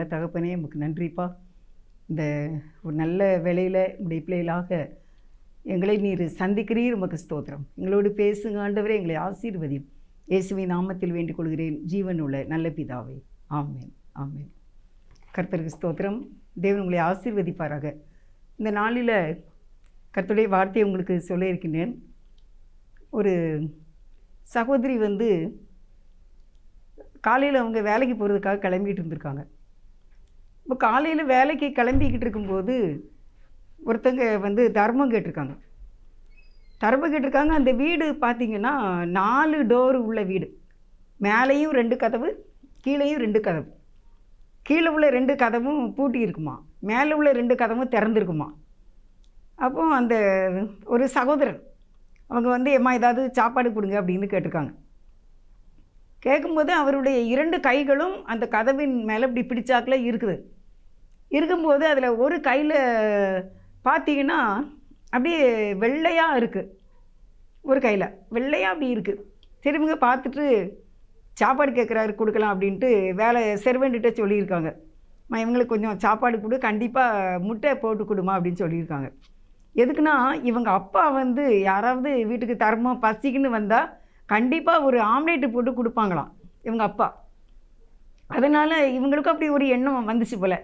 நல்ல தகப்பனே உமக்கு நன்றிப்பா. இந்த ஒரு நல்ல வேலையில் உடைய பிள்ளைகளாக எங்களை நீர் சந்திக்கிறீர் உமக்கு ஸ்தோத்திரம். எங்களோடு பேசுங்க ஆண்டவரே எங்களை ஆசீர்வதியும். இயேசுவை நாமத்தில் வேண்டிக் கொள்கிறேன். ஜீவன் உள்ள நல்ல பிதாவை. ஆமேன். ஆமேன். கர்த்தருக்கு ஸ்தோத்திரம். தேவன் உங்களை ஆசீர்வதிப்பாராக. இந்த நாளில் கர்த்தருடைய வார்த்தையை உங்களுக்கு சொல்ல இருக்கின்றேன் ஒரு சகோதரி வந்து காலையில் அவங்க வேலைக்கு போகிறதுக்காக கிளம்பிட்டு இருந்திருக்காங்க. இப்போ காலையில் வேலைக்கு கிளம்பிக்கிட்டு இருக்கும்போது ஒருத்தங்க வந்து தர்மம் கேட்டிருக்காங்க. தர்மம் கேட்டிருக்காங்க. அந்த வீடு பார்த்தீங்கன்னா நாலு டோர் உள்ள வீடு. மேலேயும் ரெண்டு கதவு கீழேயும் ரெண்டு கதவு. கீழே உள்ள ரெண்டு கதவும் பூட்டி இருக்குமா? மேலே உள்ள ரெண்டு கதவும் திறந்துருக்குமா? அப்போ அந்த ஒரு சகோதரன் அவங்க வந்து எம்மா ஏதாவது சாப்பாடு கொடுங்க அப்படின்னு கேட்டிருக்காங்க. கேட்கும்போது அவருடைய இரண்டு கைகளும் அந்த கதவின் மேலே இப்படி பிடிச்சாக்கில் இருக்குது. இருக்கும்போது அதில் ஒரு கையில் பார்த்தீங்கன்னா அப்படியே வெள்ளையாக இருக்குது ஒரு கையில். வெள்ளையாக அப்படி இருக்குது திரும்பிங்க பார்த்துட்டு சாப்பாடு கேட்குறாரு கொடுக்கலாம் அப்படின்ட்டு வேலை செர்வெண்ட்டிட்ட சொல்லியிருக்காங்க. இவங்களுக்கு கொஞ்சம் சாப்பாடு கொடு கண்டிப்பாக முட்டை போட்டு கொடுமா அப்படின்னு சொல்லியிருக்காங்க. எதுக்குன்னா இவங்க அப்பா வந்து யாராவது வீட்டுக்கு தரமோ பசிக்குன்னு வந்தால் கண்டிப்பாக ஒரு ஆம்லேட்டு போட்டு கொடுப்பாங்களாம் இவங்க அப்பா. அதனால் இவங்களுக்கும் அப்படி ஒரு எண்ணம் வந்துச்சு போல்.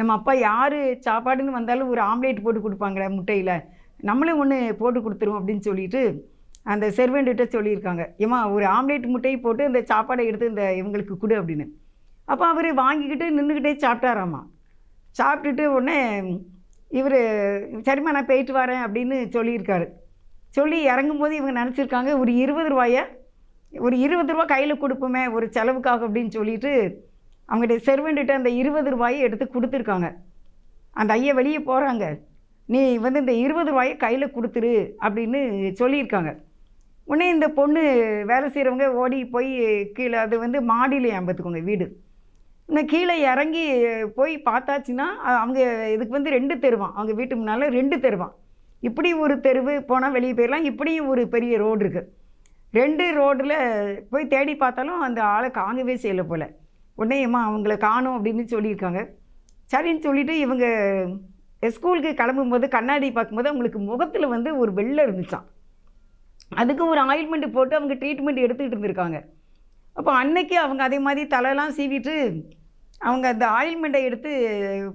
நம்ம அப்பா யார் சாப்பாடுன்னு வந்தாலும் ஒரு ஆம்லேட் போட்டு கொடுப்பாங்களே முட்டையில். நம்மளும் ஒன்று போட்டு கொடுத்துருவோம் அப்படின்னு சொல்லிட்டு அந்த செர்வெண்ட்டிட்ட சொல்லியிருக்காங்க. ஏம்மா ஒரு ஆம்லேட் முட்டையை போட்டு இந்த சாப்பாடை எடுத்து இந்த இவங்களுக்கு கொடு அப்படின்னு. அப்போ அவர் வாங்கிக்கிட்டு நின்றுக்கிட்டே சாப்பிட்டாராம்மா சாப்பிட்டுட்டு உடனே இவர் சரிம்மா நான் போயிட்டு வரேன் அப்படின்னு சொல்லியிருக்காரு. சொல்லி இறங்கும்போது இவங்க நினச்சிருக்காங்க ஒரு இருபது ரூபாய ஒரு இருபது ரூபா கையில் கொடுப்போமே ஒரு செலவுக்காக அப்படின்னு சொல்லிட்டு அவங்ககிட்ட செர்வெண்ட்டிட்ட அந்த இருபது ரூபாயை எடுத்து கொடுத்துருக்காங்க. அந்த ஐயா வெளியே போகிறாங்க நீ வந்து இந்த இருபது ரூபாயை கையில் கொடுத்துரு அப்படின்னு சொல்லியிருக்காங்க. உடனே இந்த பொண்ணு வேலை செய்கிறவங்க ஓடி போய் கீழே அது வந்து மாடியில் பார்த்துக்கோங்க வீடு. இன்னும் கீழே இறங்கி போய் பார்த்தாச்சுன்னா அவங்க இதுக்கு வந்து ரெண்டு தெருவான் அவங்க வீட்டு முன்னால் ரெண்டு தெருவான் இப்படி ஒரு தெருவு போனால் வெளியே போயிடலாம் இப்படியும் ஒரு பெரிய ரோடு இருக்குது ரெண்டு ரோட்டில் போய் தேடி பார்த்தாலும் அந்த ஆளை காங்கவே செய்யலை போல். உடனே அம்மா அவங்கள காணும் அப்படின்னு சொல்லியிருக்காங்க. சரின்னு சொல்லிவிட்டு இவங்க ஸ்கூலுக்கு கிளம்பும்போது கண்ணாடி பார்க்கும்போது அவங்களுக்கு முகத்தில் வந்து ஒரு வெள்ளை இருந்துச்சான் அதுக்கு ஒரு ஆயில்மெண்ட் போட்டு அவங்க ட்ரீட்மெண்ட் எடுத்துக்கிட்டு இருந்திருக்காங்க. அப்போ அன்னைக்கு அவங்க அதே மாதிரி தலையெல்லாம் சீவிட்டு அவங்க அந்த ஆயில்மெண்ட்டை எடுத்து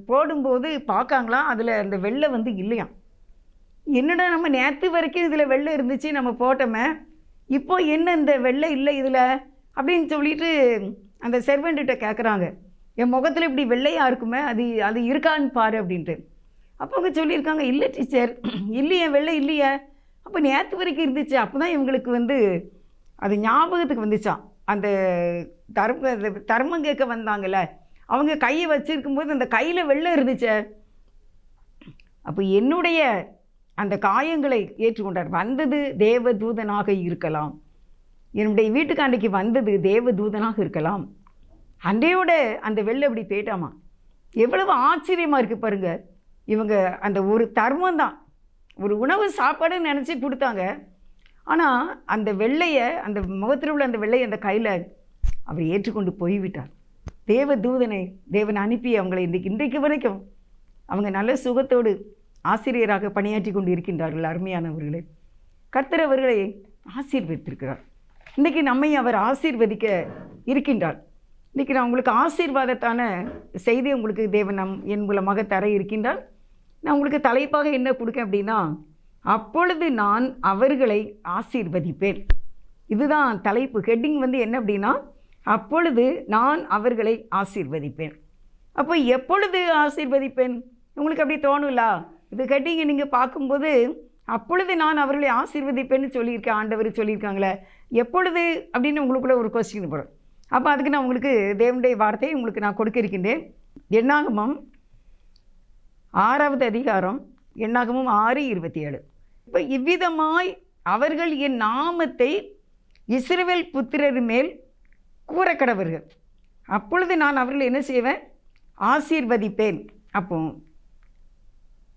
போடும்போது பார்க்காங்களாம் அதில் அந்த வெள்ளை வந்து இல்லையாம். என்னடா நம்ம நேற்று வரைக்கும் இதில் வெள்ளை இருந்துச்சு நம்ம போட்டோமே இப்போ என்ன இந்த வெள்ளை இல்லை இதில்? அப்படின்னு சொல்லிட்டு அந்த செர்வெண்ட்டிட்ட கேட்குறாங்க என் முகத்தில் இப்படி வெள்ளையாக இருக்குமே அது அது இருக்கான்னு பாரு அப்படின்ட்டு. அப்போ அவங்க சொல்லியிருக்காங்க இல்லை டீச்சர் இல்லையே வெள்ளை இல்லையே. அப்போ நேற்று வரைக்கும் இருந்துச்சு. அப்போ தான் இவங்களுக்கு வந்து அது ஞாபகத்துக்கு வந்துச்சான் அந்த தர்ம தர்மம் கேட்க வந்தாங்கள்ல அவங்க கையை வச்சிருக்கும்போது அந்த கையில் வெள்ளை இருந்துச்சே. அப்போ என்னுடைய அந்த காயங்களை ஏற்றுக்கொண்டார். வந்தது தேவ தூதனாக இருக்கலாம். என்னுடைய வீட்டுக்காண்டைக்கு வந்தது தேவ தூதனாக இருக்கலாம். அன்றையோட அந்த வெள்ளை அப்படி போயிட்டாமா? எவ்வளவு ஆச்சரியமாக இருக்குது பாருங்கள் இவங்க அந்த ஒரு தர்மம் தான் ஒரு உணவு சாப்பாடுன்னு நினச்சி கொடுத்தாங்க. ஆனால் அந்த வெள்ளையை அந்த முகத்தில் உள்ள அந்த வெள்ளையை அந்த கையில் அவர் ஏற்றுக்கொண்டு போய்விட்டார். தேவ தூதனை தேவன் அனுப்பி அவங்களை இன்றைக்கு இன்றைக்கு வரைக்கும் அவங்க நல்ல சுகத்தோடு ஆசிரியராக பணியாற்றி கொண்டு இருக்கின்றார்கள் அருமையானவர்களே. கர்த்தர் அவர்களை ஆசீர்வதித்திருக்கிறார். இன்றைக்கி நம்மை அவர் ஆசீர்வதிக்க இருக்கின்றார். இன்றைக்கி நான் உங்களுக்கு ஆசீர்வாதத்தான செய்தி உங்களுக்கு தேவன் நம் என் மூலமாக தர இருக்கின்றார். நான் உங்களுக்கு தலைப்பாக என்ன கொடுக்கேன் அப்படின்னா அப்பொழுது நான் அவர்களை ஆசீர்வதிப்பேன். இதுதான் தலைப்பு. ஹெட்டிங் வந்து என்ன அப்படின்னா அப்பொழுது நான் அவர்களை ஆசீர்வதிப்பேன். அப்போ எப்பொழுது ஆசீர்வதிப்பேன்? உங்களுக்கு அப்படி தோணும்ல? இது ஹெட்டிங்கை நீங்கள் பார்க்கும்போது அப்பொழுது நான் அவர்களை ஆசீர்வதிப்பேன்னு சொல்லியிருக்கேன் ஆண்டவர் சொல்லியிருக்காங்களே எப்பொழுது? அப்படின்னு உங்களுக்குள்ள ஒரு கொஸ்டின் போடும் அப்போ அதுக்கு நான் உங்களுக்கு தேவனுடைய வார்த்தையை உங்களுக்கு நான் கொடுக்க இருக்கின்றேன் எண்ணாகமம் ஆறாவது அதிகாரம் எண்ணாகமும் ஆறு இருபத்தி ஏழு. இப்போ இவ்விதமாய் அவர்கள் என் நாமத்தை இஸ்ரவேல் புத்திரர் மேல் கூறக்கடவர்கள். அப்பொழுது நான் அவர்களை என்ன செய்வேன்? ஆசீர்வதிப்பேன். அப்போ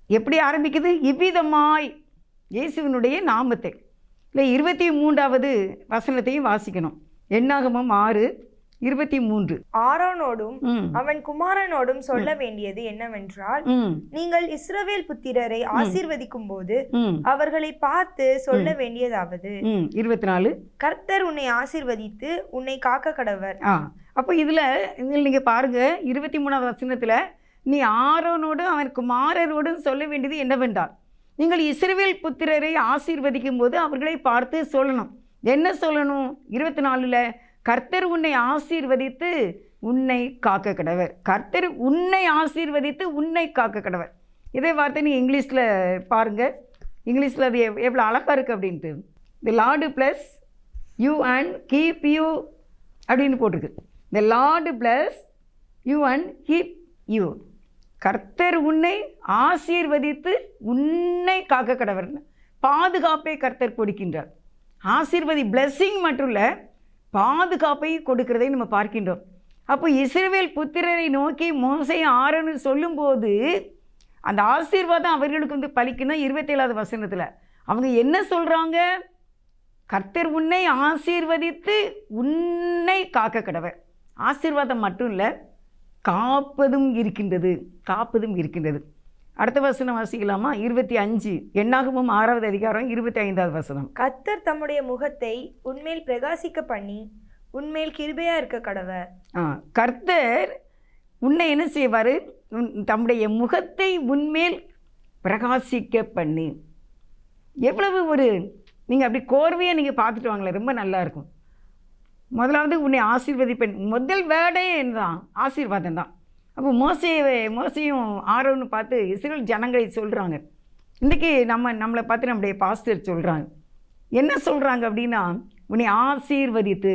எப்படி ஆரம்பிக்குது? இவ்விதமாய் இயேசுவினுடைய நாமத்தை. இல்லை இருபத்தி மூன்றாவது வசனத்தையும் வாசிக்கணும். எண்ணாகமம் ஆறு இருபத்தி மூன்று. ஆரோனோடும் அவன் குமாரனோடும் சொல்ல வேண்டியது என்னவென்றால் நீங்கள் இஸ்ரவேல் புத்திரரை ஆசீர்வதிக்கும் போது அவர்களை பார்த்து சொல்ல வேண்டியதாவது. இருபத்தி நாலு. கர்த்தர் உன்னை ஆசீர்வதித்து உன்னை காக்க கடவர். அப்போ இதில் இதில் நீங்கள் பாருங்கள் இருபத்தி மூணாவது வசனத்தில் நீ ஆரோனோடு அவன் குமாரரோடும் சொல்ல வேண்டியது என்னவென்றால் நீங்கள் இஸ்ரவேல் புத்திரரை ஆசீர்வதிக்கும் போது அவர்களை பார்த்து சொல்லணும். என்ன சொல்லணும்? இருபத்தி நாலில் கர்த்தர் உன்னை ஆசீர்வதித்து உன்னை காக்க கடவர் கர்த்தர் உன்னை ஆசீர்வதித்து உன்னை காக்க கடவர் இதே வார்த்தை நீ இங்கிலீஷில் பாருங்கள் இங்கிலீஷில் அது எவ் எவ்வளோ அழகாக இருக்குது அப்படின்ட்டு. The lord bless you and keep you அப்படின்னு போட்டிருக்கு. The lord bless you and keep you கர்த்தர் உன்னை ஆசீர்வதித்து உன்னை காக்க கடவர்னு பாதுகாப்பை கர்த்தர் கொடுக்கின்றார். ஆசீர்வதி blessing மட்டும் இல்லை பாதுகாப்பை கொடுக்கிறதை நம்ம பார்க்கின்றோம். அப்போ இஸ்ரேவேல் புத்திரரை நோக்கி மோசை ஆரன்னு சொல்லும்போது அந்த ஆசீர்வாதம் அவர்களுக்கு வந்து பலிக்கணும் இருபத்தேழாவது வசனத்தில். அவங்க என்ன சொல்கிறாங்க கர்த்தர் உன்னை ஆசீர்வதித்து உன்னை காக்க கடவர். ஆசீர்வாதம் மட்டும் இல்லை காப்பதும் இருக்கின்றது காப்பதும் இருக்கின்றது. அடுத்த வசனம் வாசிக்கலாமா? இருபத்தி அஞ்சு. எண்ணாகமும் ஆறாவது அதிகாரம் இருபத்தி ஐந்தாவது வசனம். கர்த்தர் தம்முடைய முகத்தை உன்மேல் பிரகாசிக்க பண்ணி உன்மேல் கிருபையா இருக்க கடவர். ஆ கர்த்தர் உன்னை என்ன செய்வார்? தம்முடைய முகத்தை உன்மேல் பிரகாசிக்க பண்ணி. எவ்வளவு ஒரு நீங்கள் அப்படி கோர்வையாக நீங்கள் பார்த்துட்டு வாங்களேன் ரொம்ப நல்லா இருக்கும். முதலாவது உன்னை ஆசீர்வதிப்பேன். முதல் வேர்டே தான் ஆசீர்வாதம் தான். அப்போ மோசையை மோசையும் ஆரோன்னு பார்த்து இஸ்ரேல் ஜனங்களை சொல்கிறாங்க இன்றைக்கி நம்ம நம்மளை பார்த்து நம்முடைய பாஸ்டர் சொல்கிறாங்க என்ன சொல்கிறாங்க அப்படின்னா உன்னை ஆசீர்வதித்து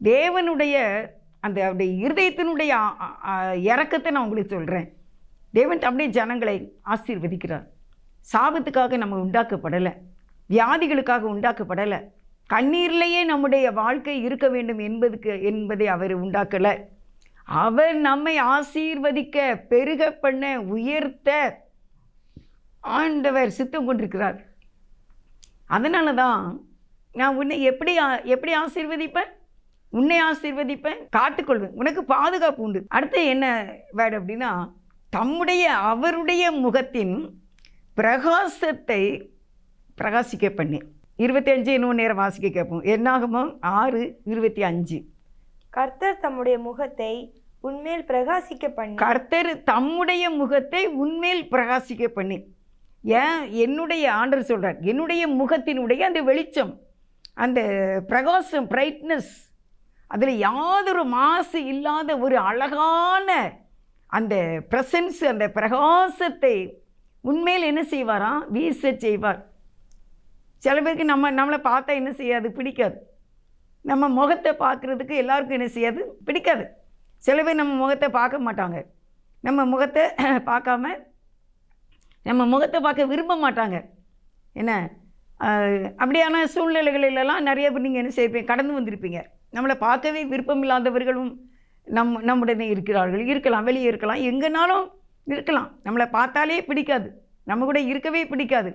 தேவனுடைய அந்த அப்படியே இருதயத்தினுடைய இறக்கத்தை நான் உங்களுக்கு சொல்கிறேன் தேவன் அப்படியே ஜனங்களை ஆசீர்வதிக்கிறார். சாபத்துக்காக நம்ம உண்டாக்கப்படலை. வியாதிகளுக்காக உண்டாக்கப்படலை. கண்ணீர்லேயே நம்முடைய வாழ்க்கை இருக்க வேண்டும் என்பதுக்கு என்பதை அவர் உண்டாக்கலை. அவர் நம்மை ஆசீர்வதிக்க பெருக பண்ண உயர்த்த ஆண்டவர் சித்தம் கொண்டிருக்கிறார். அதனால தான் நான் உன்னை எப்படி எப்படி ஆசீர்வதிப்பேன்? உன்னை ஆசீர்வதிப்பேன் காத்துக்கொள்வேன். உனக்கு பாதுகாப்பு உண்டு. அடுத்து என்ன வேர்டு அப்படின்னா தம்முடைய அவருடைய முகத்தின் பிரகாசத்தை பிரகாசிக்க பண்ணேன். இருபத்தி அஞ்சு இன்னும் நேரம் வாசிக்க கேட்போம். என்னாகுமோ? ஆறு இருபத்தி அஞ்சு. கர்த்தர் தம்முடைய முகத்தை உன்மேல் பிரகாசிக்க பண்ணி. கர்த்தர் தம்முடைய முகத்தை உன்மேல் பிரகாசிக்க பண்ணி. ஏன்? என்னுடைய ஆண்டர் சொல்கிறார் என்னுடைய முகத்தினுடைய அந்த வெளிச்சம் அந்த பிரகாசம் பிரைட்னஸ் அதில் யாதொரு மாசு இல்லாத ஒரு அழகான அந்த ப்ரெசன்ஸ் அந்த பிரகாசத்தை உண்மையில் என்ன செய்வாராம்? வீச செய்வார். சில பேருக்கு நம்ம நம்மளை பார்த்தா என்ன செய்யாது? பிடிக்காது. நம்ம முகத்தை பார்க்குறதுக்கு எல்லாருக்கும் என்ன செய்யாது? பிடிக்காது. சில பேர் நம்ம முகத்தை பார்க்க மாட்டாங்க. நம்ம முகத்தை பார்க்காம நம்ம முகத்தை பார்க்க விரும்ப மாட்டாங்க. என்ன? அப்படியான சூழ்நிலைகளிலெல்லாம் நிறைய பேர் நீங்கள் என்ன செய்வீங்க? கடந்து வந்திருப்பீங்க. நம்மளை பார்க்கவே விருப்பம் இல்லாதவர்களும் நம் நம்முடனே இருக்கிறார்கள். இருக்கலாம் வெளியே இருக்கலாம். எங்கேனாலும் இருக்கலாம். நம்மளை பார்த்தாலே பிடிக்காது. நம்ம கூட இருக்கவே பிடிக்காது.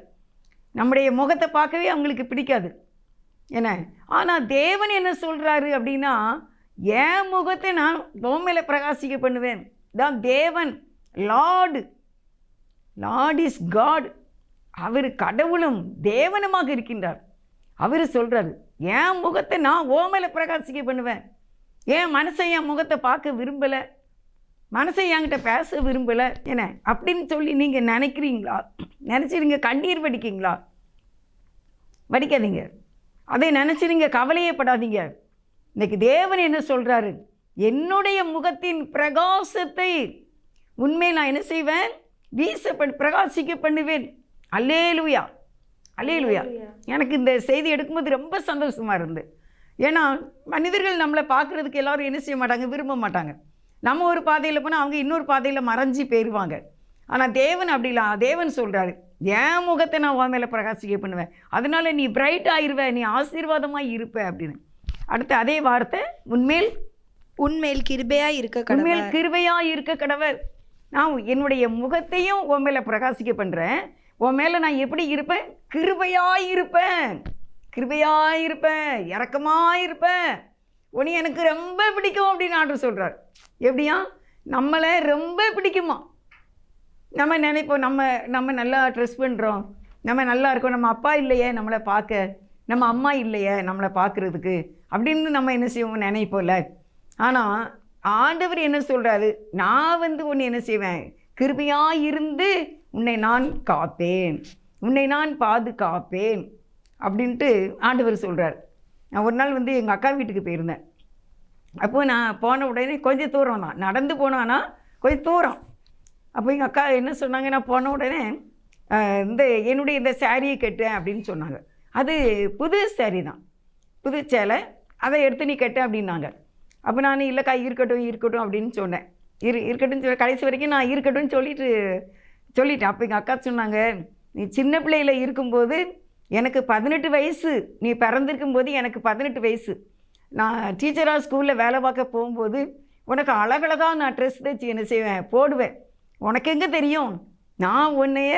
நம்முடைய முகத்தை பார்க்கவே அவங்களுக்கு பிடிக்காது. என்ன? ஆனால் தேவன் என்ன சொல்கிறாரு அப்படின்னா என் முகத்தை நான் பொம்மையில் பிரகாசிக்க பண்ணுவேன். தான் தேவன். லார்டு லார்ட் இஸ் காட் அவர் கடவுளும் தேவனுமாக இருக்கின்றார். அவர் சொல்கிறாரு என் முகத்தை நான் ஓமையில் பிரகாசிக்க பண்ணுவேன். என் மனசை என் முகத்தை பார்க்க விரும்பலை. மனசை என்கிட்ட பேச விரும்பலை. என்ன அப்படின்னு சொல்லி நீங்கள் நினைக்கிறீங்களா? நினச்சி நீங்கள் கண்ணீர் வடிக்கீங்களா? வடிக்காதீங்க. அதை நினச்சி நீங்கள் கவலையே படாதீங்க இன்னைக்கு தேவன் என்ன சொல்கிறாரு என்னுடைய முகத்தின் பிரகாசத்தை உண்மை நான் என்ன செய்வேன்? வீச பண்- பிரகாசிக்க பண்ணுவேன். அல்லேலுயா. அல்லேலுயா. எனக்கு இந்த செய்தி எடுக்கும்போது ரொம்ப சந்தோஷமாக இருந்து ஏன்னா மனிதர்கள் நம்மளை பார்க்குறதுக்கு எல்லாரும் என்ன செய்ய மாட்டாங்க? விரும்ப மாட்டாங்க. நம்ம ஒரு பாதையில் போனால் அவங்க இன்னொரு பாதையில் மறைஞ்சு போயிடுவாங்க ஆனால் தேவன் அப்படி இல்லை தேவன் சொல்கிறாரு என் முகத்தை நான் உன் மேலே பிரகாசிக்க பண்ணுவேன். அதனால நீ பிரைட் ஆயிருவ நீ ஆசீர்வாதமாக இருப்ப அப்படின்னு. அடுத்து அதே வார்த்தை உன்மேல் உன்மேல் கிருபையா இருக்க உண்மையில் கடவர் கிருபையா இருக்க கடவர். நான் என்னுடைய முகத்தையும் உன் மேலே பிரகாசிக்க பண்ணுறேன் உன் மேலே நான் எப்படி இருப்பேன்? கிருபையா இருப்பேன். கிருபையா இருப்பேன். இரக்கமா இருப்பேன். உனி எனக்கு ரொம்ப பிடிக்கும் அப்படின்னு ஆண்டவர் சொல்கிறார் எப்படியா? நம்மளை ரொம்ப பிடிக்குமா? நம்ம நினைப்போம் நம்ம நம்ம நல்லா ட்ரெஸ் பண்ணுறோம் நம்ம நல்லா இருக்கோம். நம்ம அப்பா இல்லையே நம்மளை பார்க்க. நம்ம அம்மா இல்லையே நம்மளை பார்க்குறதுக்கு. அப்படின்னு நம்ம என்ன செய்வோம் நினைப்போம்ல. ஆனால் ஆண்டவர் என்ன சொல்கிறாரு நான் வந்து ஒன்று என்ன செய்வேன்? கிருபியாக இருந்து உன்னை நான் காப்பேன். உன்னை நான் பாதுகாப்பேன். அப்படின்ட்டு ஆண்டவர் சொல்கிறார் நான் ஒரு நாள் வந்து எங்கள் அக்கா வீட்டுக்கு போயிருந்தேன். அப்போ நான் போன உடனே கொஞ்சம் தூரம் தான். நடந்து போனான்னா கொஞ்சம் தூரம். அப்போ எங்கள் அக்கா என்ன சொன்னாங்க? நான் போன உடனே இந்த என்னுடைய இந்த சாரியை கட்டேன் அப்படின்னு சொன்னாங்க. அது புது சாரி தான். புது சேலை. அதை எடுத்து நீ கட்ட அப்படின்னாங்க. அப்போ நான் இல்லைக்கா இருக்கட்டும் இருக்கட்டும் அப்படின்னு சொன்னேன். இரு இருக்கட்டும் சொல்ல கடைசி வரைக்கும் நான் இருக்கட்டும் சொல்லிட்டு சொல்லிட்டேன். அப்போ எங்கள் அக்கா சொன்னாங்க நீ சின்ன பிள்ளையில் இருக்கும்போது எனக்கு பதினெட்டு வயசு. நீ பிறந்திருக்கும் போது எனக்கு பதினெட்டு வயசு. நான் டீச்சராக ஸ்கூலில் வேலை பார்க்க போகும்போது உனக்கு அழகழகாக நான் ட்ரெஸ் தைச்சி என்ன செய்வேன்? போடுவேன். உனக்கு எங்கே தெரியும்? நான் உன்னைய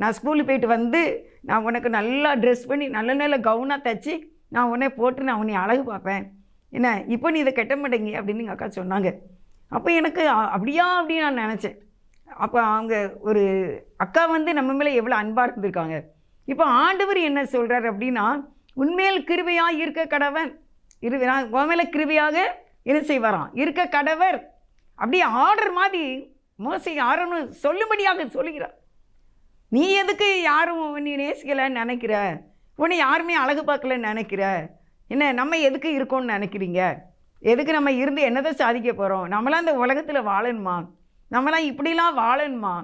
நான் ஸ்கூலுக்கு போயிட்டு வந்து நான் உனக்கு நல்லா ட்ரெஸ் பண்ணி நல்ல நல்ல கவுனாக தைச்சி நான் உன்னை போட்டு நான் உன்னை அழகு பார்ப்பேன். என்ன? இப்போ நீ இதை கெட்ட மாட்டேங்க அப்படின்னு எங்கள் அக்கா சொன்னாங்க. அப்போ எனக்கு அப்படியா அப்படின்னு நான் நினச்சேன். அப்போ அவங்க ஒரு அக்கா வந்து நம்ம மேலே எவ்வளோ அன்பாக இருந்திருக்காங்க. இப்போ ஆண்டவர் என்ன சொல்கிறார் அப்படின்னா உண்மையில் கிருபையாக இருக்க கடவன். இரு நான் உன் கிருவியாக இது என்ன செய்வாராம்? இருக்க கடவர். அப்படியே ஆர்டர் மாதிரி மோசி யாருன்னு சொல்லும்படியாக சொல்லுகிறார். நீ எதுக்கு யாரும் நீ நேசிக்கலைன்னு நினைக்கிற? உன்னை யாருமே அழகு பார்க்கலன்னு நினைக்கிற? என்ன நம்ம எதுக்கு இருக்கோம்னு நினைக்கிறீங்க? எதுக்கு நம்ம இருந்து என்னதை சாதிக்க போகிறோம் நம்மளாம் இந்த உலகத்தில் வாழணுமா? நம்மளாம் இப்படிலாம் வாழணுமா?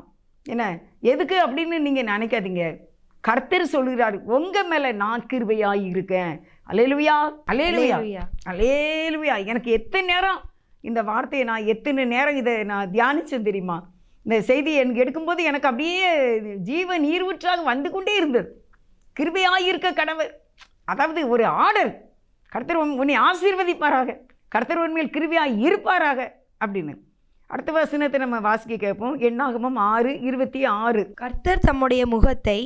என்ன எதுக்கு அப்படின்னு நீங்கள் நினைக்காதீங்க. கர்த்தர் சொல்கிறார் உங்கள் மேலே நான் கிருபையாக இருக்கேன். அலேலுவியா அலேலுவியா. அலேலுவியா எனக்கு எத்தனை நேரம் இந்த வார்த்தையை நான் எத்தனை நேரம் இதை நான் தியானிச்சேன் தெரியுமா? இந்த செய்தி எனக்கு எடுக்கும்போது எனக்கு அப்படியே ஜீவ நீர்வூற்றாக வந்து கொண்டே இருந்தது. கிருபையாக இருக்க கடவுள் அதாவது ஒரு ஆர்டர் கர்த்தர் உன்- உன்னை ஆசீர்வதிப்பாராக. கர்த்தர் உண்மையில் கிருபையாக இருப்பாராக அப்படின்னு. அடுத்த வசனத்தை நம்ம வாசிக்க கேட்போம். எண்ணாகமம் ஆறு இருபத்தி ஆறு. கர்த்தர் தம்முடைய முகத்தை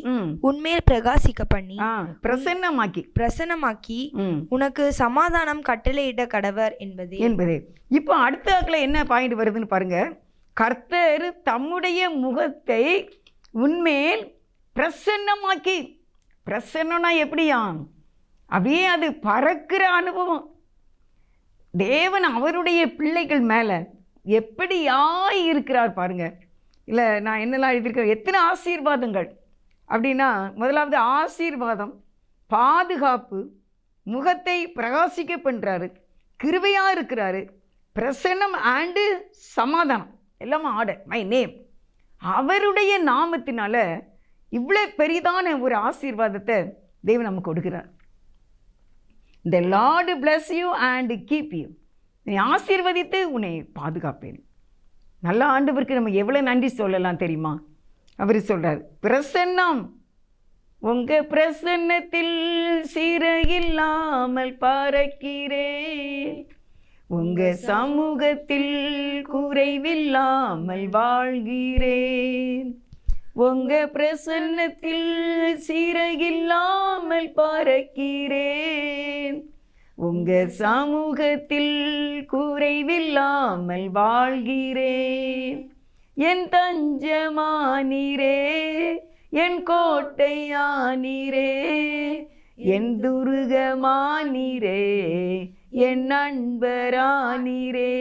உன்மேல் பிரகாசிக்க பண்ணி பிரசன்னமாக்கி. பிரசன்னமாக்கி உனக்கு சமாதானம் கட்டளையிட்ட கடவர் என்பதே. என்பது. இப்போ அடுத்த ஆக்கில் என்ன பாயிண்ட் வருதுன்னு பாருங்க. கர்த்தர் தம்முடைய முகத்தை உன்மேல் பிரசன்னமாக்கி. பிரசன்னம்னா எப்படியா? அப்படியே அது பறக்கிற அனுபவம். தேவன் அவருடைய பிள்ளைகள் மேலே எப்படியாய் இருக்கிறார் பாருங்க. இல்லை நான் என்னெல்லாம் எழுதியிருக்கேன்? எத்தனை ஆசீர்வாதங்கள்? அப்படின்னா முதலாவது ஆசீர்வாதம் பாதுகாப்பு முகத்தை பிரகாசிக்க பண்ணுறாரு கிருவையாக இருக்கிறாரு பிரசன்னம் ஆண்டு சமாதானம். எல்லாம் ஆர்டர் மை நேம் அவருடைய நாமத்தினால இவ்வளோ பெரிதான ஒரு ஆசீர்வாதத்தை தேவன் நமக்கு கொடுக்குறார். The lord bless you and keep you நீ ஆசீர்வதித்து உன்னை பாதுகாப்பேன். நல்ல ஆண்டவருக்கு நம்ம எவ்வளோ நன்றி சொல்லலாம் தெரியுமா? அவர் சொல்கிறார் பிரசன்னம் உங்கள் பிரசன்னத்தில் சீரையில்லாமல் பறக்கிறேன் உங்கள் சமூகத்தில் குறைவில்லாமல் வாழ்கிறேன் உங்கள் பிரசன்னத்தில் சீரையில்லாமல் பறக்கிறேன். உங்க சமூகத்தில் குறைவில்லாமல் வாழ்கிறேன். என் தஞ்சமானீரே என் கோட்டையானீரே என் துருகமானீரே என் நண்பரானீரே.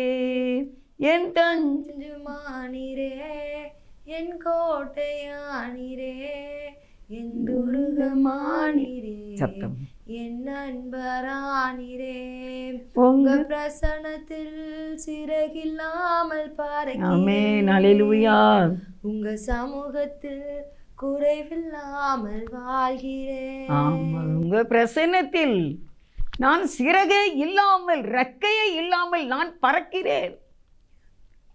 என் தஞ்ச தஞ்சமானிரே என் கோட்டையானிரே என் துருகமானிரே. சத்தம். என் அன்பரானிரே உங்க பிரசனத்தில் சிறகில்லாமல் பாருங்க உங்க சமூகத்தில் குறைவில்லாமல் வாழ்கிறேன். உங்க பிரசன்னத்தில் நான் சிறகை இல்லாமல் ரெக்கையை இல்லாமல் நான் பறக்கிறேன்.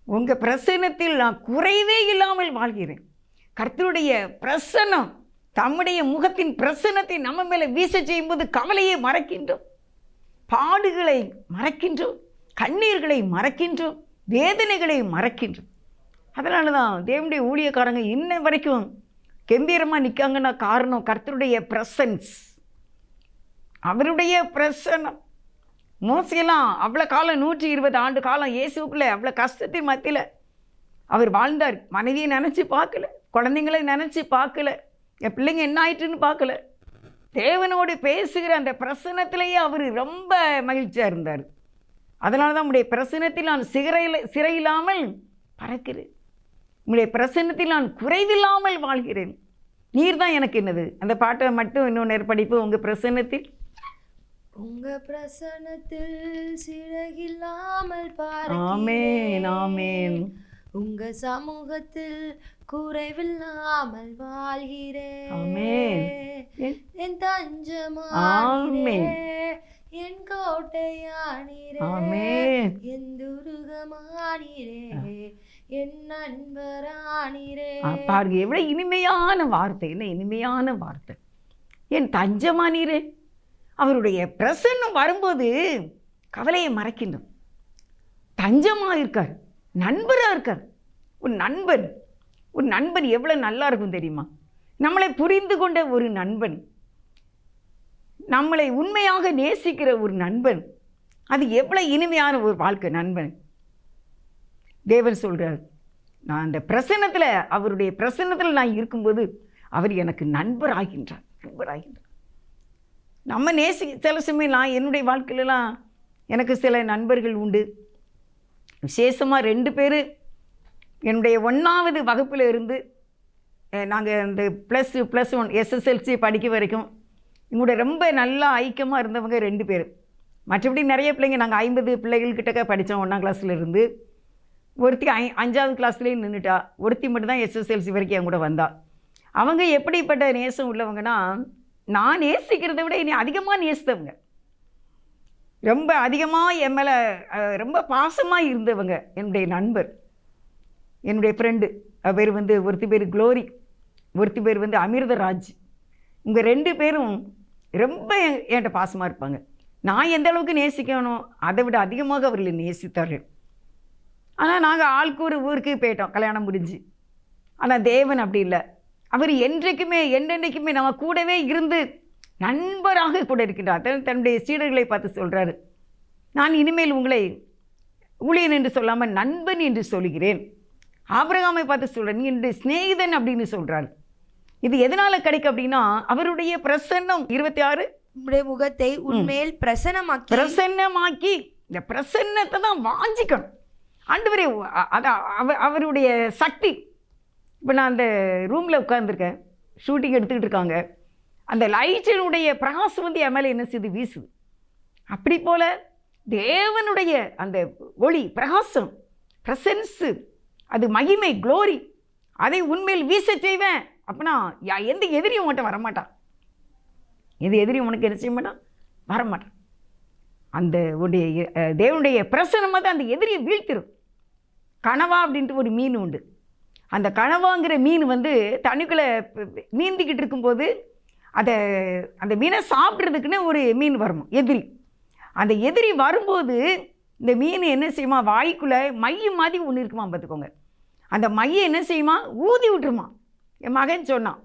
உங்க பிரசன்னத்தில் நான் குறைவே இல்லாமல் வாழ்கிறேன். கர்த்தருடைய பிரசன்னம் தம்முடைய முகத்தின் பிரசன்னத்தை நம்ம மேலே வீச செய்யும்போது கவலையை மறக்கின்றோம். பாடுகளை மறக்கின்றோம். கண்ணீர்களை மறக்கின்றோம். வேதனைகளை மறக்கின்றோம். அதனால தான் தேவனுடைய ஊழியக்காரங்க இன்ன வரைக்கும் கம்பீரமாக நிற்காங்கன்னா காரணம் கர்த்தருடைய பிரசன்ஸ் அவருடைய பிரசன்னம். மோசியெல்லாம் அவ்வளோ காலம் நூற்றி இருபது ஆண்டு காலம் இயேசுக்குள்ளே அவ்வளோ கஷ்டத்தின் மத்தியில் அவர் வாழ்ந்தார். மனைவியை நினச்சி பார்க்கல குழந்தைங்களை நினச்சி பார்க்கல. என் பிள்ளைங்க என்ன ஆயிட்டுன்னு பார்க்கல. தேவனோடு பேசுகிற அந்த பிரசனத்திலேயே அவர் ரொம்ப மகிழ்ச்சியாக இருந்தார். அதனால தான் உங்களுடைய பிரசனத்தில் நான் சிகரையில் சிறையில்லாமல் பறக்கிறேன் உங்களுடைய பிரசன்னத்தில் நான் குறைவில்லாமல் வாழ்கிறேன். நீர் தான் எனக்கு என்னது? அந்த பாட்டை மட்டும் இன்னொன்று படிப்பு உங்கள் பிரசன்னத்தில் உங்க பிரசனத்தில் சிறகில்லாமல் ஆமேன் ஆமேன். உங்க சமூகத்தில் குறைவில்லாமல் வாழ்கிறேன். என் தஞ்சமானீரே ஆமென். என் கோட்டையானீரே. என் துருகமானீரே. என் நண்பரானீரே. பாருங்க எவ்வளோ இனிமையான வார்த்தை என்ன இனிமையான வார்த்தை. என் தஞ்சமானீரே. அவருடைய பிரசன்னம் வரும்போது கவலையை மறைக்கின்றோம். தஞ்சமாக இருக்கார். நண்பராக இருக்கார். ஒரு நண்பன். ஒரு நண்பன் எவ்வளோ நல்லா இருக்கும் தெரியுமா? நம்மளை புரிந்து கொண்ட ஒரு நண்பன். நம்மளை உண்மையாக நேசிக்கிற ஒரு நண்பன். அது எவ்வளோ இனிமையான ஒரு வாழ்க்கை நண்பன். தேவன் சொல்கிறார் நான் அந்த பிரசன்னத்தில் அவருடைய பிரசன்னத்தில் நான் இருக்கும்போது அவர் எனக்கு நண்பர் ஆகின்றார் நம்ம நேசி சில சமயம் நான் என்னுடைய வாழ்க்கையிலலாம் எனக்கு சில நண்பர்கள் உண்டு. விசேஷமாக ரெண்டு பேர். என்னுடைய ஒன்றாவது வகுப்பில் இருந்து நாங்கள் இந்த ப்ளஸ் ப்ளஸ் ஒன் எஸ்எஸ்எல்சி படிக்க வரைக்கும் எங்களுடைய ரொம்ப நல்லா ஐக்கியமாக இருந்தவங்க ரெண்டு பேர். மற்றபடி நிறைய பிள்ளைங்க நாங்கள் ஐம்பது பிள்ளைகள்கிட்டக்க படித்தோம் ஒன்றாம் கிளாஸ்லேருந்து ஒருத்தி ஐ அஞ்சாவது கிளாஸ்லேயும் நின்றுட்டா ஒருத்தி மட்டும்தான் எஸ்எஸ்எல்சி வரைக்கும் என் கூட வந்தா. அவங்க எப்படிப்பட்ட நேசம் உள்ளவங்கன்னா நான் நேசிக்கிறத விட இனி அதிகமாக நேசித்தவங்க. ரொம்ப அதிகமாக என் மேலே ரொம்ப பாசமாக இருந்தவங்க என்னுடைய நண்பர். என்னுடைய ஃப்ரெண்டு பேர் வந்து ஒருத்தி பேர் குளோரி ஒருத்தி பேர் வந்து அமிர்தராஜ். இவங்க ரெண்டு பேரும் ரொம்ப என்- என்கிட்ட பாசமாக இருப்பாங்க. நான் எந்த அளவுக்கு நேசிக்கணும் அதை விட அதிகமாக அவர்களை நேசித்தார்கள். ஆனால் நாங்கள் ஆளுக்கு ஒரு ஊருக்கு போயிட்டோம் கல்யாணம் முடிஞ்சு. ஆனால் தேவன் அப்படி இல்லை. அவர் என்றைக்குமே என்றென்றைக்குமே நம்ம கூடவே இருந்து நண்பராக கூட இருக்கின்றார். தன் தன்னுடைய சீடர்களை பார்த்து சொல்கிறாரு நான் இனிமேல் உங்களை ஊழியன் என்று சொல்லாமல் நண்பன் என்று சொல்கிறேன். ஆபிரகாமை பார்த்து சொல்கிறேன் நீ என்னுடைய சிநேகிதன் அப்படின்னு சொல்கிறார் இது எதனால் கிடைக்கும் அப்படின்னா அவருடைய பிரசன்னம். இருபத்தி ஆறு? உம்முடைய முகத்தை உன்மேல் பிரசனமாக்கி பிரசன்னமாக்கி. இந்த பிரசன்னத்தை தான் வாஞ்சிக்கணும். ஆண்டவரே அதான் அவ அவருடைய சக்தி. இப்போ நான் அந்த ரூமில் உட்காந்துருக்கேன் ஷூட்டிங் எடுத்துக்கிட்டு இருக்காங்க. அந்த லைட்டினுடைய பிரகாசம் வந்து என் மேலே என்ன செய்து வீசுது? அப்படி போல் தேவனுடைய அந்த ஒளி பிரகாசம் ப்ரெசன்ஸு அது மகிமை க்ளோரி அதை உண்மையில் வீச செய்வேன். அப்படின்னா யா- எந்த எதிரியும் உன்கிட்ட வரமாட்டான்? எது எதிரியும் உனக்கு என்ன செய்ய மாட்டான்? வரமாட்டான். அந்த உடைய தேவனுடைய பிரசனமாக தான் அந்த எதிரியை வீழ்த்திடும் கனவா அப்படின்ட்டு ஒரு மீன் உண்டு. அந்த கனவாங்கிற மீன் வந்து தண்ணிக்குள்ளே நீந்திக்கிட்டு இருக்கும்போது அதை அந்த மீனை சாப்பிட்றதுக்குன்னு ஒரு மீன் வரும் எதிரி. அந்த எதிரி வரும்போது இந்த மீன் என்ன செய்யுமா வாய்க்குள்ளே மைய மாதிரி ஒன்று இருக்குமா பார்த்துக்கோங்க. அந்த மையை என்ன செய்யுமா ஊதி விட்டுருமா என் மகன் சொன்னான்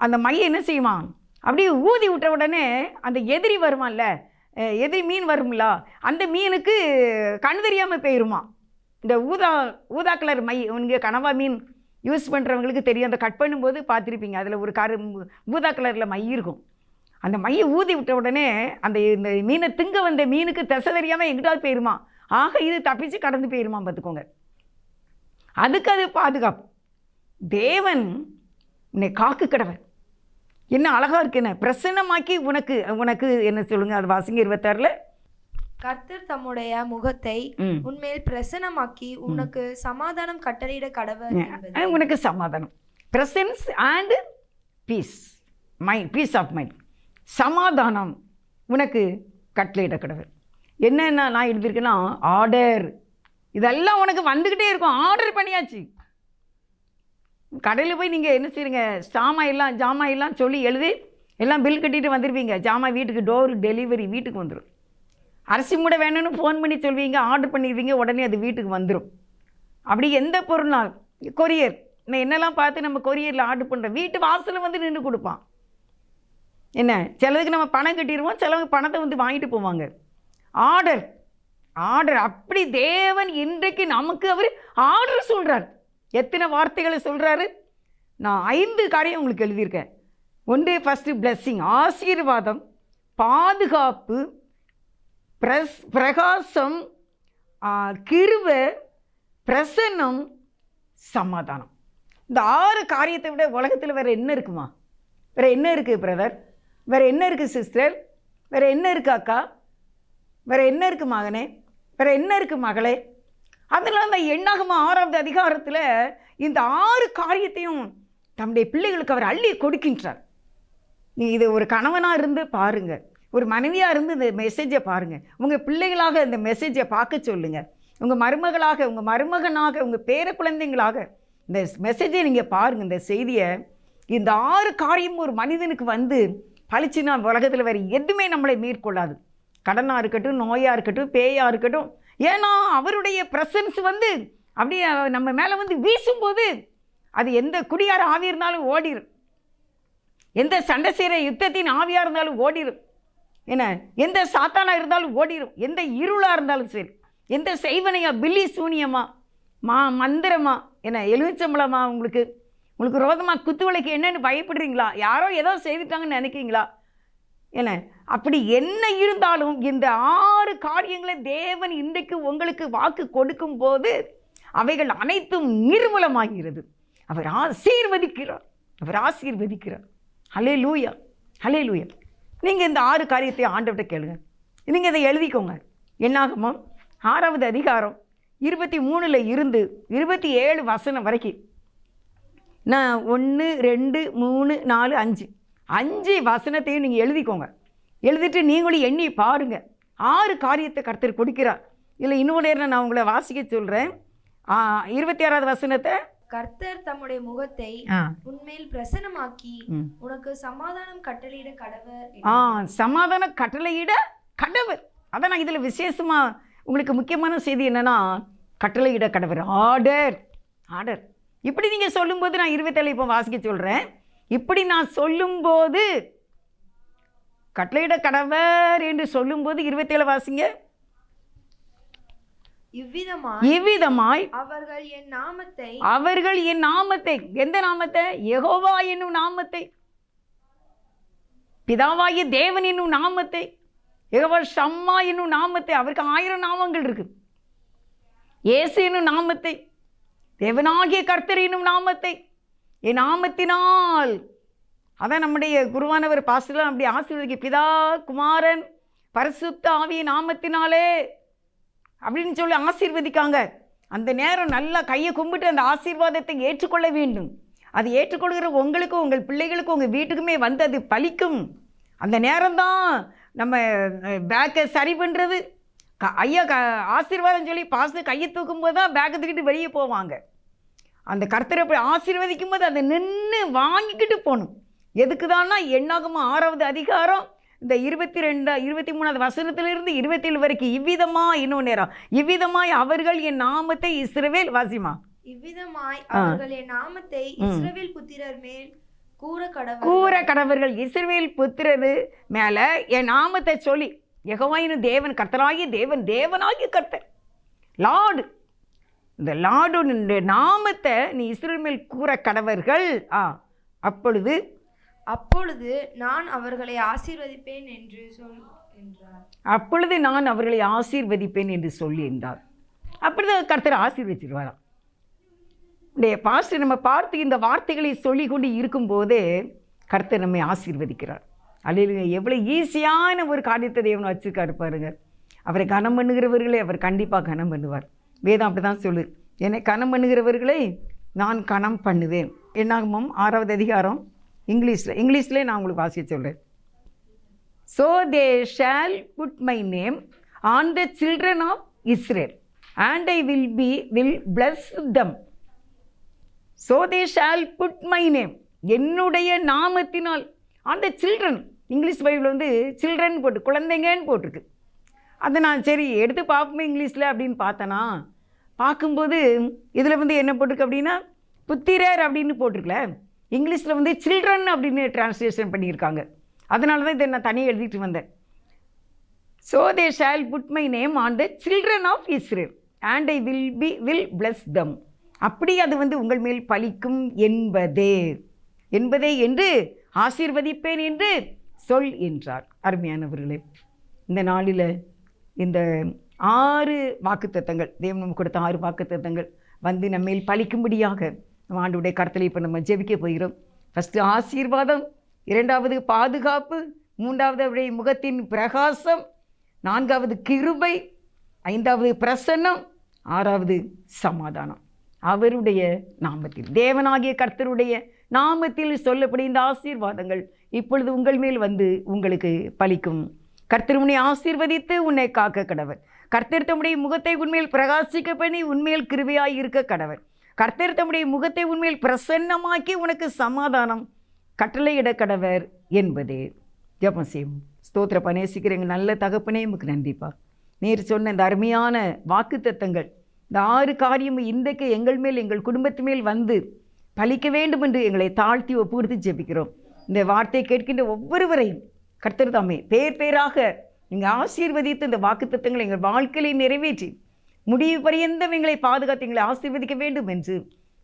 அந்த மையை என்ன செய்யுமா அப்படியே ஊதி விட்ட உடனே அந்த எதிரி வருமான்ல எதிரி மீன் வரும்ல அந்த மீனுக்கு கண் தெரியாமல் போயிருமா இந்த ஊதா ஊதா கலர் மை இங்கே கனவா மீன் யூஸ் பண்ணுறவங்களுக்கு தெரியும். அந்த கட் பண்ணும்போது பார்த்துருப்பீங்க. அதில் ஒரு கரு ஊதா கலரில் மை இருக்கும். அந்த மையை ஊதி விட்ட உடனே அந்த இந்த மீனை திங்க வந்த மீனுக்கு திசை தெரியாமல் எங்கிட்டாவது போயிருமா? ஆக இது தப்பிச்சு கடந்து போயிருமா பார்த்துக்கோங்க. அதுக்கு அது பாதுகாப்பு. தேவன் உன்னை காக்கு கடவன் என்ன அழகாக இருக்கு என்ன பிரசன்னமாக்கி உனக்கு உனக்கு என்ன சொல்லுங்கள் அது வாசிங்க இருபத்தாறுல? கர்த்தர் தம்முடைய முகத்தை உன்மேல் பிரசனமாக்கி உனக்கு சமாதானம் கட்டளையிட கடவர் உனக்கு சமாதானம். Presence and peace mind peace of mind சமாதானம் உனக்கு கட்டளையிட கடவுள் என்னென்ன நான் எழுதியிருக்கேன்னா ஆர்டர் இதெல்லாம் உனக்கு வந்துக்கிட்டே இருக்கும். ஆர்டர் பண்ணியாச்சு. கடையில் போய் நீங்கள் என்ன எல்லாம் ஜாமான் எல்லாம் சொல்லி எழுதி எல்லாம் பில் கட்டிட்டு வந்துடுவீங்க ஜாமான் வீட்டுக்கு டோர் டெலிவரி வீட்டுக்கு வந்துடும் அரிசி மூட வேணும்னு ஃபோன் பண்ணி சொல்வீங்க ஆர்டர் பண்ணிடுவீங்க உடனே அது வீட்டுக்கு வந்துடும் அப்படி எந்த பொருள்னால் கொரியர் நான் என்னெல்லாம் பார்த்து நம்ம கொரியரில் ஆர்டர் பண்ணுறோம் வீட்டு வாசலில் வந்து நின்று கொடுப்பான். என்ன சிலதுக்கு நம்ம பணம் கட்டிடுவோம் சிலவங்க பணத்தை வந்து வாங்கிட்டு போவாங்க. ஆர்டர் ஆர்டர் அப்படி தேவன் இன்றைக்கு நமக்கு அவர் ஆர்டர் சொல்கிறார் எத்தனை வார்த்தைகளை சொல்கிறாரு நான் ஐந்து காரியம் உங்களுக்கு எழுதியிருக்கேன். ஒன்று ஃபஸ்ட்டு blessing ஆசீர்வாதம் பாதுகாப்பு பிரஸ் பிரகாசம் கிருவு பிரசன்னம் சமாதானம். இந்த ஆறு காரியத்தை விட உலகத்தில் வேறு என்ன இருக்குமா? வேறு என்ன இருக்குது பிரதர்? வேறு என்ன இருக்குது சிஸ்டர்? வேறு என்ன இருக்குது அக்கா? வேறு என்ன இருக்குது மகனே? வேறு என்ன இருக்குது மகளே? அதனால அந்த எண்ணாகமா ஆறாவது அதிகாரத்தில் இந்த ஆறு காரியத்தையும் தம்முடைய பிள்ளைகளுக்கு அவர் அள்ளி கொடுக்கின்றார். நீ இது ஒரு கணவனாக இருந்து பாருங்கள் ஒரு மனைவியாக இருந்து இந்த மெசேஜை பாருங்கள் உங்கள் பிள்ளைகளாக இந்த மெசேஜை பார்க்க சொல்லுங்கள் உங்கள் மருமகளாக உங்கள் மருமகனாக உங்கள் பேர குழந்தைங்களாக இந்த மெசேஜை நீங்கள் பாருங்கள் இந்த செய்தியை இந்த ஆறு காரியம் ஒரு மனிதனுக்கு வந்து பழிச்சுன்னா உலகத்தில் வேறு எதுவுமே நம்மளை மேற்கொள்ளாது. கடனாக இருக்கட்டும் நோயாக இருக்கட்டும் பேயாக இருக்கட்டும் ஏன்னா அவருடைய ப்ரெசன்ஸ் வந்து அப்படியே நம்ம மேலே வந்து வீசும்போது அது எந்த குடியார ஆவி இருந்தாலும் ஓடிடும் எந்த சண்டை செய்கிற யுத்தத்தின் ஆவியாக இருந்தாலும் ஓடிடும் என்ன? எந்த சாத்தானாக இருந்தாலும் ஓடிடும் எந்த இருளாக இருந்தாலும் சரி. எந்த செய்வனையா? பில்லி சூனியமா? மா மந்திரமா? என்ன எலுமிச்சம்பளமா உங்களுக்கு? உங்களுக்கு ரோதமாக குத்துவலைக்கு என்னென்னு பயப்படுறீங்களா? யாரோ ஏதோ செய்துட்டாங்கன்னு நினைக்கிறீங்களா? என்ன அப்படி என்ன இருந்தாலும் இந்த ஆறு காரியங்களை தேவன் இன்றைக்கு உங்களுக்கு வாக்கு கொடுக்கும் போது அவைகள் அனைத்தும் நிர்மூலமாகிறது. அவர் ஆசீர்வதிக்கிறார். அவர் ஆசீர்வதிக்கிறார். ஹலே லூயா ஹலே லூயா நீங்கள் இந்த ஆறு காரியத்தை ஆண்டவர்கிட்ட கேளுங்க. நீங்கள் இதை எழுதிக்கோங்க. என்னாகுமா? ஆறாவது அதிகாரம் இருபத்தி மூணில் இருந்து இருபத்தி ஏழு வசனம் வரைக்கும். நான் ஒன்று ரெண்டு மூணு நாலு அஞ்சு. அஞ்சு வசனத்தையும் நீங்கள் எழுதிக்கோங்க. எழுதிட்டு நீங்களும் எண்ணி பாருங்க. ஆறு காரியத்தை கருத்தர் கொடுக்கிறார். இல்லை இன்னொரு நேரம் நான் உங்களை வாசிக்க சொல்கிறேன் இருபத்தி ஆறாவது வசனத்தை கர்த்தர் தம்முடைய முகத்தை உன்மேல் பிரசனமாக்கி. உனக்கு சமாதானம் கட்டளையிட கடவர் ஆ சமாதான கட்டளையிட கடவர். அதான் நான் இதில் விசேஷமாக உங்களுக்கு முக்கியமான செய்தி என்னன்னா கட்டளையிட கடவர். ஆர்டர் ஆர்டர் இப்படி நீங்கள் சொல்லும்போது நான் இருபத்தேழு இப்போ வாசிக்க சொல்கிறேன் இப்படி நான் சொல்லும்போது கட்டளையிட கடவர் என்று சொல்லும்போது இருபத்தேழு வாசிங்க. இவ்விதமாய் அவர்கள் என் நாமத்தை அவர்கள் என் நாமத்தை எந்த நாமத்தை? யெகோவா என்னும் நாமத்தை. பிதாவாகிய தேவன் என்னும் நாமத்தை. யெகோவா ஷம்மா என்னும் நாமத்தை. அவருக்கு ஆயிரம் நாமங்கள் இருக்கு. இயேசு என்னும் நாமத்தை. தேவனாகிய கர்த்தர் என்னும் நாமத்தை. என் நாமத்தினால். அதான் நம்முடைய குருவானவர் பாஸ்டர்லாம் அப்படி ஆசீர்வதிக்க பிதா குமாரன் பரிசுத்த ஆவிய நாமத்தினாலே அப்படின்னு சொல்லி ஆசீர்வதிக்காங்க. அந்த நேரம் நல்லா கையை கும்பிட்டு அந்த ஆசீர்வாதத்தை ஏற்றுக்கொள்ள வேண்டும். அது ஏற்றுக்கொள்கிற உங்களுக்கும் உங்கள் பிள்ளைகளுக்கும் உங்கள் வீட்டுக்குமே வந்து அது பலிக்கும். அந்த நேரம்தான் நம்ம பேக்கை சரி பண்ணுறது க ஐயா க ஆசீர்வாதம் சொல்லி பாசு கையை தூக்கும்போது தான் பேக்கை தூக்கிட்டு வெளியே போவாங்க. அந்த கர்த்தரை போய் ஆசீர்வதிக்கும் போது அதை நின்று வாங்கிக்கிட்டு போகணும். எதுக்கு தான்னா எண்ணாகமா ஆறாவது அதிகாரம் இந்த இருபத்தி ரெண்டு இருபத்தி மூணாவது வசனத்திலிருந்து இருபத்தேழு வரைக்கும் இவ்விதமா இன்னும் நேரம். இவ்விதமாய் அவர்கள் என் நாமத்தை இஸ்ரவேல் வாசிமா இவ்விதமாய். அவர்கள் என் நாமத்தை இஸ்ரவேல் புத்திரர் மேல் கூற கடவர் கூற கடவர்கள் இஸ்ரவேல் புத்திரது மேலே என் நாமத்தை சொல்லி யெகோவாயினும் தேவன் கர்த்தராகிய தேவன் தேவனாகிய கர்த்தர். லார்டு. இந்த லார்டு நாமத்தை நீ இஸ்ரவேல் மேல் கூற கடவர்கள். ஆ அப்பொழுது அப்பொழுது நான் அவர்களை ஆசீர்வதிப்பேன் என்று சொல் என்றார். அப்பொழுது நான் அவர்களை ஆசீர்வதிப்பேன் என்று சொல்லி என்றார். அப்படிதான் கர்த்தர் ஆசீர்வதிச்சிருவாராம். பாஸ்டர் நம்ம பார்த்து இந்த வார்த்தைகளை சொல்லி கொண்டு இருக்கும்போதே கர்த்தர் நம்மை ஆசீர்வதிக்கிறார். அல்லையில எவ்வளோ ஈஸியான ஒரு காரியத்தை தேவன் வச்சுருக்காரு பாருங்க. அவரை கனம் பண்ணுகிறவர்களை அவர் கண்டிப்பாக கனம் பண்ணுவார். வேதம் அப்படி தான் சொல்லு என்னை கனம் பண்ணுகிறவர்களை நான் கனம் பண்ணுவேன். என்னாகமும் ஆறாவது அதிகாரம் இங்கிலீஷில் இங்கிலீஷ்லேயே நான் உங்களுக்கு வாசிக்க சொல்கிறேன் so they shall put my name on the children of Israel and I will be will bless them so they shall put my name என்னுடைய நாமத்தினால் அந்த சில்ட்ரன் இங்கிலீஷ் பைபிள் வந்து சில்ட்ரன் போட்டு குழந்தைங்கன்னு போட்டிருக்கு. அதை நான் சரி எடுத்து பார்ப்போமே இங்கிலீஷில் அப்படின்னு பார்த்தேனா பார்க்கும்போது இதில் வந்து என்ன போட்டிருக்கு அப்படின்னா புத்திரர் அப்படின்னு போட்டிருக்கல. இங்கிலீஷில் வந்து சில்ட்ரன் அப்படின்னு டிரான்ஸ்லேஷன் பண்ணியிருக்காங்க. அதனால தான் இதை நான் தனியாக எழுதிட்டு வந்தேன். So they shall put my name on the children of Israel and I will be will bless them அப்படி அது வந்து உங்கள் மேல் பலிக்கும் என்பதே என்பதே என்று ஆசீர்வதிப்பேன் என்று சொல் என்றார். அருமையானவர்களே இந்த நாளில் இந்த ஆறு வாக்குத்தத்தங்கள் தேவன் கொடுத்த ஆறு வாக்குத்தத்தங்கள் வந்து நம்மேல் பலிக்கும்படியாக நம்ம ஆண்டுடைய கடத்தலை இப்போ நம்ம ஜெபிக்க போகிறோம். ஃபஸ்ட்டு ஆசீர்வாதம் இரண்டாவது பாதுகாப்பு மூன்றாவது அவருடைய முகத்தின் பிரகாசம் நான்காவது கிருபை ஐந்தாவது பிரசன்னம் ஆறாவது சமாதானம். அவருடைய நாமத்தில் தேவனாகிய கர்த்தருடைய நாமத்தில் சொல்லப்படும் இந்த ஆசீர்வாதங்கள் இப்பொழுது உங்கள் மேல் வந்து உங்களுக்கு பலிக்கும். கர்த்தர் உன்னை ஆசீர்வதித்து உன்னை காக்க கடவர். கர்த்தர் தம்முடைய முகத்தை உண்மையில் பிரகாசிக்க பண்ணி உண்மையில் கிருபையாய் இருக்க கடவர். கர்த்தர் தம்முடைய முகத்தை உண்மையில் பிரசன்னமாக்கி உனக்கு சமாதானம். கட்டளையிட கடவர் என்பதே. ஜபம் செய்யும் ஸ்தோத்திர நேசிக்கிற எங்கள் நல்ல தகப்பனே உமக்கு நன்றிப்பா. நீர் சொன்ன இந்த அருமையான வாக்குத்தத்தங்கள் இந்த ஆறு காரியமும் இன்றைக்கு எங்கள் மேல் எங்கள் குடும்பத்து மேல் வந்து பலிக்க வேண்டும் என்று எங்களை தாழ்த்தி ஒப்புகொடுத்து ஜெபிக்கிறோம். இந்த வார்த்தையை கேட்கின்ற ஒவ்வொருவரையும் கர்த்தர் தாமே பேர் பேராக நீங்கள் ஆசீர்வதித்து இந்த வாக்குத்தத்தங்களை எங்கள் வாழ்க்கையை நிறைவேற்றி முடிவு பரியந்தம் எங்களை பாதுகாத்து எங்களை ஆசீர்வதிக்க வேண்டும் என்று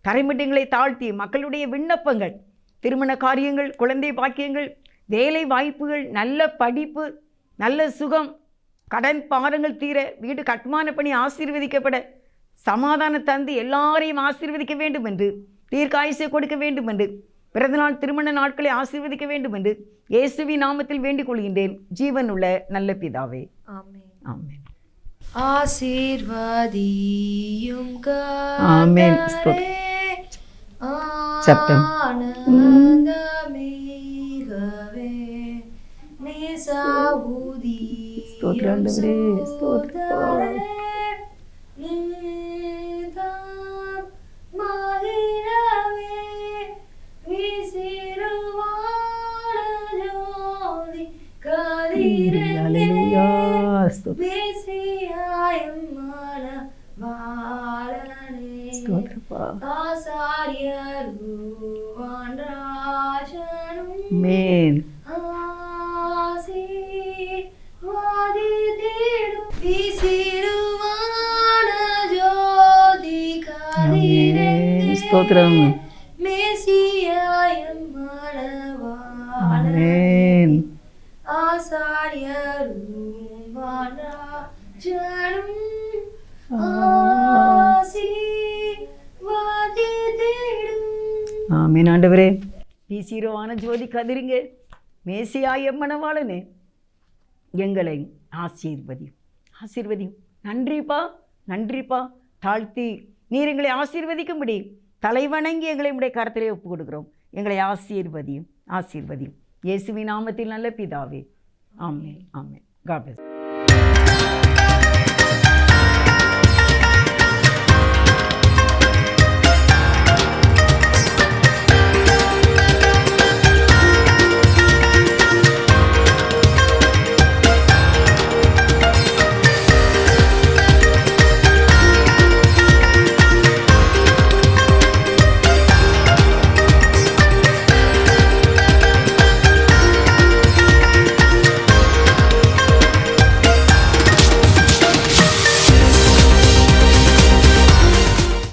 தரைமட்டங்களை தாழ்த்தி மக்களுடைய விண்ணப்பங்கள் திருமண காரியங்கள் குழந்தை பாக்கியங்கள் வேலை வாய்ப்புகள் நல்ல படிப்பு நல்ல சுகம் கடன் பாரங்கள் தீர வீடு கட்டுமான பணி ஆசீர்வதிக்கப்பட சமாதானம் தந்து எல்லாரையும் ஆசீர்வதிக்க வேண்டும் என்று தீர்க்காயுசை கொடுக்க வேண்டும் என்று பிறந்தநாள் திருமண நாட்களை ஆசீர்வதிக்க வேண்டும் என்று இயேசுவி நாமத்தில் வேண்டிக் கொள்கின்றேன். ஜீவனுள்ள நல்ல பிதாவே. ஆமென். ஆமென். ஆசீர்வதியும் ஆமென். கர்த்தரே, சத்தம். ஆனந்தமிகவே, பீசீரோவான கதிரிங்க. மேசியாய மணவாளனே எங்களை ஆசீர்வதியும். ஆசீர்வதியும். நன்றிப்பா நன்றிப்பா. தாழ்த்தி நீர் எங்களை ஆசீர்வதிக்கும்படி தலைவணங்கி எங்களை உடைய கரத்திலே ஒப்பு கொடுக்கிறோம் எங்களை ஆசீர்வதியும் ஆசீர்வதியும். இயேசுவின் நாமத்தில் நல்ல பிதாவே. ஆமே ஆமே காட்